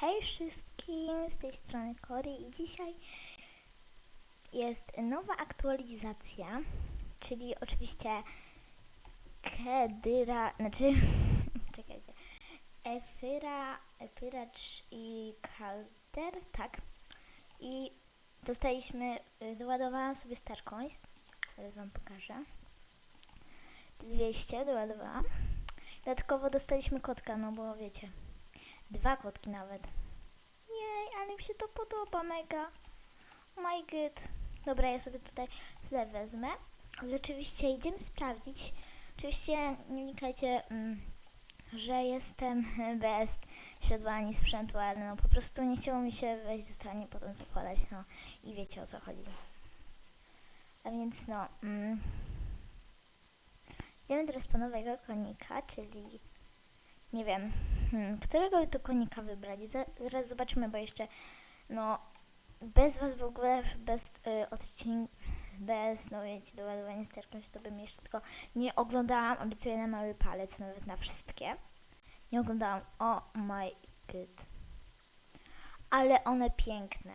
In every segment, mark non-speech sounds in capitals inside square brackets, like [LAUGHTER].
Hej wszystkim, z tej strony Kory i dzisiaj jest nowa aktualizacja, czyli oczywiście Kedyra, znaczy, [LAUGHS] czekajcie, Efyra, Epyracz i Kalder, tak. I dostaliśmy, doładowałam sobie Starcoins, teraz wam pokażę. 200 doładowałam. Dodatkowo dostaliśmy kotka, no bo wiecie, Dwa kotki nawet. Jej, ale mi się to podoba mega. Oh my god. Dobra, ja sobie tutaj tle wezmę. Ale oczywiście idziemy sprawdzić. Oczywiście nie wnikajcie, mm, że jestem [LAUGHS] bez siodła ani sprzętu, ale no po prostu nie chciało mi się wejść do stanie potem zakładać, no i wiecie o co chodzi. A więc no, mm, idziemy teraz po nowego konika, czyli nie wiem, hmm, którego to konika wybrać? Za- Zaraz zobaczymy, bo jeszcze, no, bez was w ogóle, bez y, odcinka, bez, no wiecie, doładowania sterkości, to bym jeszcze tylko nie oglądałam, obiecuję na mały palec, nawet na wszystkie. Nie oglądałam, oh my god. Ale one piękne.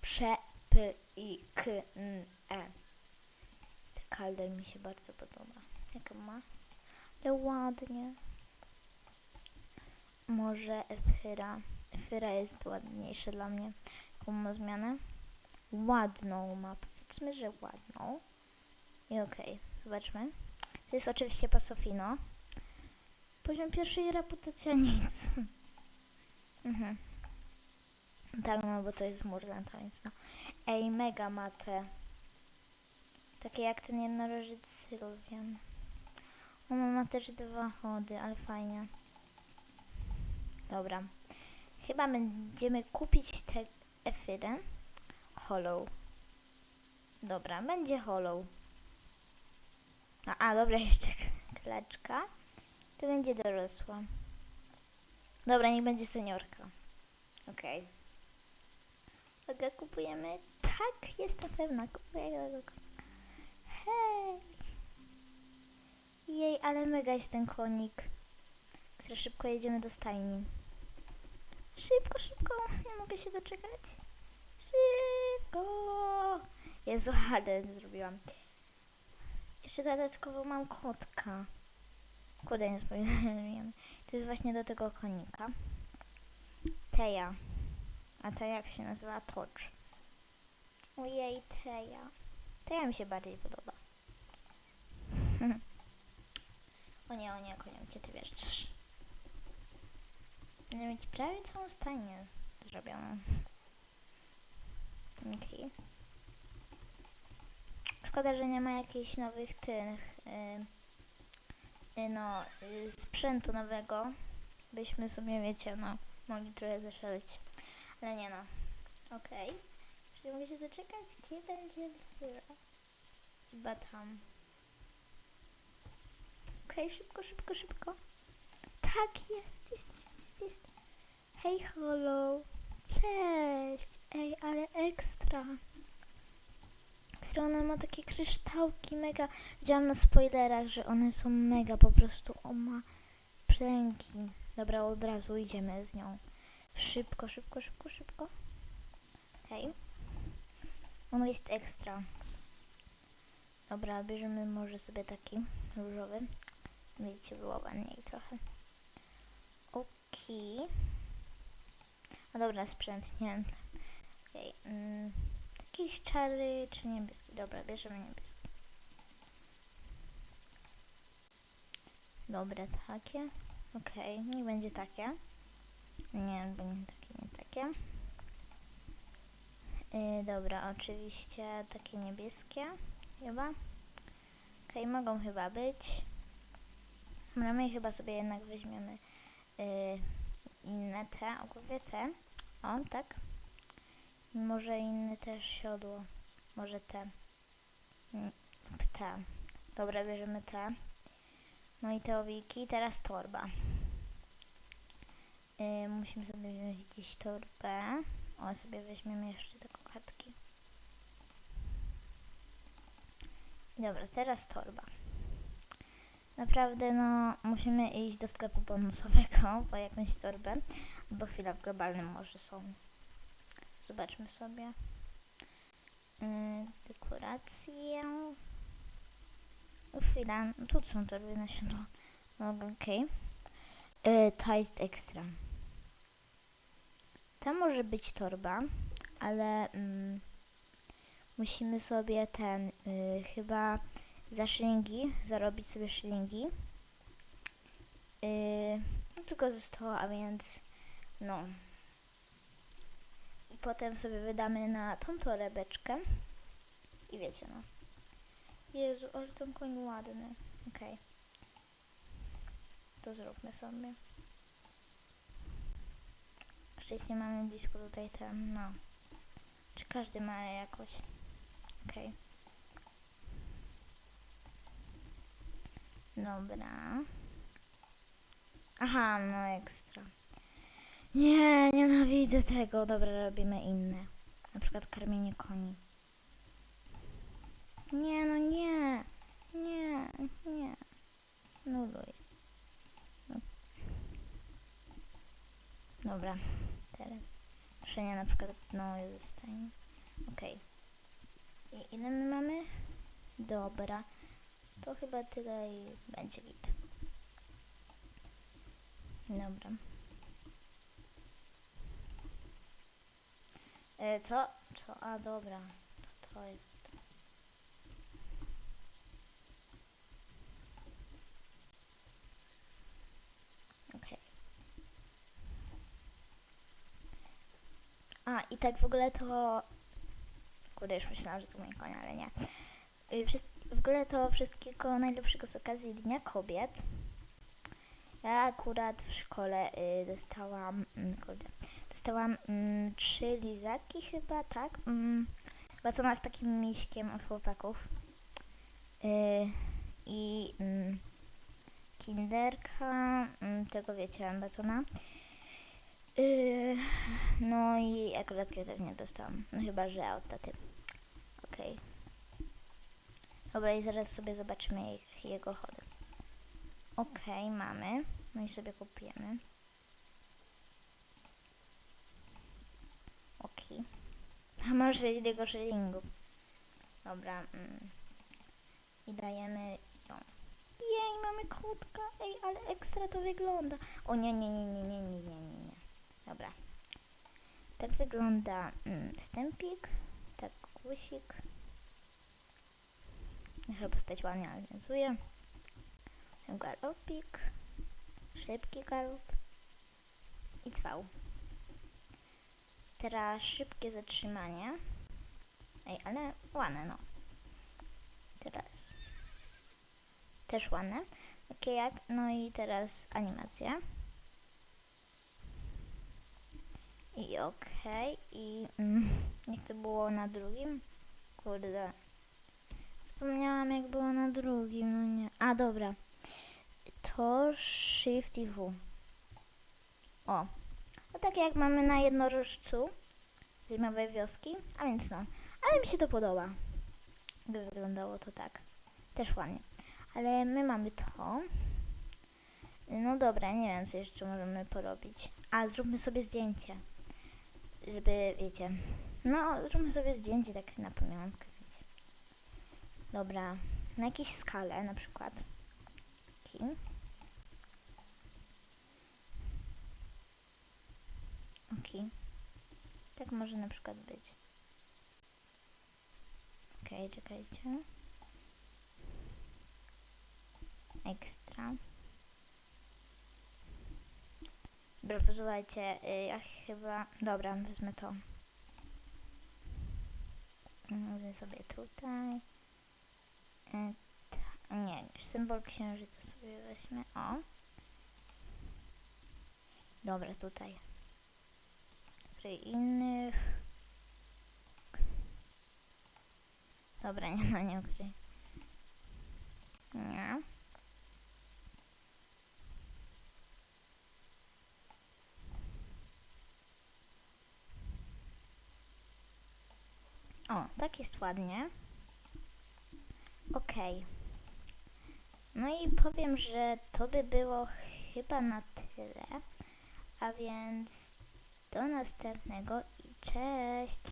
Prze, p, i, k, n, e. Ten kalder mi się bardzo podoba. Jaka ma? Ale ładnie. Może Efyra. Efyra jest ładniejsza dla mnie. Jaką ma zmianę? Ładną ma. Powiedzmy, że ładną. I okej, zobaczmy. To jest oczywiście Pasofino. Poziom pierwszej reputacja nic. [LAUGHS] mhm. Tak, no bo to jest Murlanta, więc no. Ej, mega ma te. Takie jak ten jednorożec Sylwian. Ona ma też dwa chody, ale fajnie. Dobra. Chyba będziemy kupić tę efirę. Hollow. Dobra, będzie hollow. A, a dobra, [LAUGHS] jeszcze kleczka. To będzie dorosła. Dobra, niech będzie seniorka. Okej. Okay. kupujemy? Tak, jestem pewna. Kupuję tego. Hej! Jej, ale mega jest ten konik. Ekstra szybko jedziemy do stajni. Szybko, szybko. Nie mogę się doczekać. Szybko. Jezu, [LAUGHS] ale zrobiłam. Jeszcze dodatkowo mam kotka. Kurde, nie spojrzałem. To jest właśnie do tego konika. Teja. A ta jak się nazywa? Tocz. Ojej, Teja. Teja mi się bardziej podoba. O nie, o nie, konie, gdzie ty wjeżdżasz? Będę mieć prawie całą stajnię zrobioną. Okej. Szkoda, że nie ma jakichś nowych tych, y, y, no, y, sprzętu nowego. Byśmy sobie, wiecie, no, mogli trochę zaszaleć. Ale nie no. Okej. Czy mogę się doczekać? Gdzie będzie? Chyba tam. Okej, szybko, szybko, szybko. Tak, jest, jest, jest, jest, jest. Hej, Hollow. Cześć. Ej, ale ekstra. Ekstra, ona ma takie kryształki mega. Widziałam na spoilerach, że one są mega po prostu. O, ma pręgi. Dobra, od razu idziemy z nią. Szybko, szybko, szybko, szybko. Hej. Ono jest ekstra. Dobra, bierzemy może sobie taki różowy. Widzicie, było ładniej trochę. Okej. A dobra, sprzęt, nie. Okej. Mm, jakiś czary czy niebieski? Dobra, bierzemy niebieski. Dobra, takie. Okej, nie będzie takie. Nie, bo nie takie, nie takie. Yy, dobra, oczywiście takie niebieskie chyba. Okej, mogą chyba być. Dobra, my chyba sobie jednak weźmiemy y, inne te, ogólnie te. O, tak. Może inne też siodło. Może te. Mm, Te. Dobra, bierzemy te. No i te owiki. Teraz torba. Y, musimy sobie wziąć gdzieś torbę. O, sobie weźmiemy jeszcze te kokardki. Dobra, teraz torba. Naprawdę, no, musimy iść do sklepu bonusowego [LAUGHS] po jakąś torbę. Bo chwila w globalnym morzu są. Zobaczmy sobie. Yy, dekoracje. No Chwila, no tu są torby na siodło. No okej. Okay. To jest ekstra. Tam może być torba, ale mm, musimy sobie ten, y, chyba za szylingi, zarobić sobie szylingi. Yy, tylko zostało, a więc no. I potem sobie wydamy na tą torebeczkę. I wiecie, no. Jezu, ale ten koń ładny. Okej. To zróbmy sobie. Szczęście mamy blisko tutaj ten, no. Czy każdy ma jakoś? Okej. Dobra. Aha, no ekstra. Nie, nienawidzę tego. Dobra, robimy inne. Na przykład karmienie koni. Nie, no nie. Nie, nie. Nuluj. No. Dobra, teraz. Ruszenia na przykład, no zostanie. Okej. I ile my mamy? Dobra. To chyba tyle i będzie git. Dobra. E, co? Co? A, dobra. To, to jest. Okej. A, i tak w ogóle to... Kurde, już myślałam, że to mój koń, ale nie. Y, wszys- w ogóle to wszystkiego najlepszego z okazji Dnia Kobiet. Ja akurat w szkole y, dostałam, mm, kurde, dostałam mm, trzy lizaki chyba, tak? Mm, batona z takim miśkiem od chłopaków. Y, I mm, kinderka, mm, tego wiecie, batona. Y, no i akurat kwiatek nie dostałam. No chyba, że od taty. Okej. Dobra, i zaraz sobie zobaczymy jego chody. Okej, mamy. No i sobie kupujemy. Okej. A może jego szylingów. Dobra. Mm. I dajemy ją. Jej, mamy kotka. Ej, ale ekstra to wygląda. O nie, nie, nie, nie, nie, nie, nie, nie, nie. Dobra. Tak wygląda mm, wstępik. Tak głosik. Chyba postać ładnie nawiązuje. Galopik. Szybki galop. I cwał. Teraz szybkie zatrzymanie. Ej, ale ładne, no. Teraz. Też ładne. Takie jak, no i teraz animacja. I okej. I [LAUGHS] mm, jak to było na drugim? Kurde. Wspomniałam jak było na drugim, no nie. A dobra. To Shift i W. O. No tak jak mamy na jednorożcu zimowej wioski. A więc no. Ale mi się to podoba. By wyglądało to tak. Też ładnie. Ale my mamy to. No dobra, nie wiem co jeszcze możemy porobić. A, zróbmy sobie zdjęcie. Żeby, wiecie. No, zróbmy sobie zdjęcie tak na pamiątkę. Dobra, na jakieś skalę na przykład. Okay. Ok. Tak może na przykład być. Okej, czekajcie. Ekstra. Dobra, posłuchajcie, y, ja chyba... Dobra, wezmę to. Wezmę sobie tutaj. Ta, nie, symbol księżyca sobie weźmie. O. Dobra, tutaj. Przy innych. Dobra, [LAUGHS] nie ma, nie ukryj. Nie. O, tak jest ładnie. Okej. Okay. No i powiem, że to by było chyba na tyle. A więc do następnego i cześć!